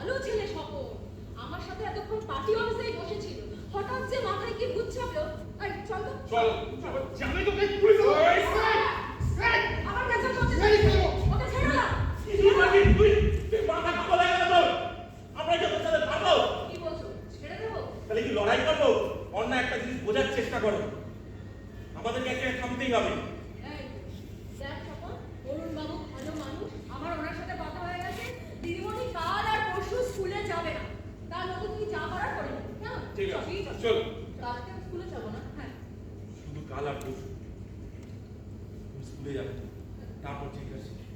ভালো ছেলে সকল আমার সাথে এতক্ষণ পার্টি অবস্থায় বসেছিল। হঠাৎ যে মাথায় কি ভূত চাপলো এই চল তো। চল জানি তো পুলিশ ওই সাইড সাইড আমার কাছে করতে ওকে ছেড়ে দাও। তুই তুই মাথা আমরা যত সাথে কি বলছো? ছেড়ে তাহলে কি লড়াই করব? অন্য একটা জিনিস বোঝার চেষ্টা করো। আমাদেরকে একটা থামতেই হবে। চল কালকে আমি স্কুলে যাবো না হ্যাঁ শুধু কাল আর পরশু তুমি স্কুলে যাবে তারপর ঠিক আছে হ্যাঁ সেটা সেই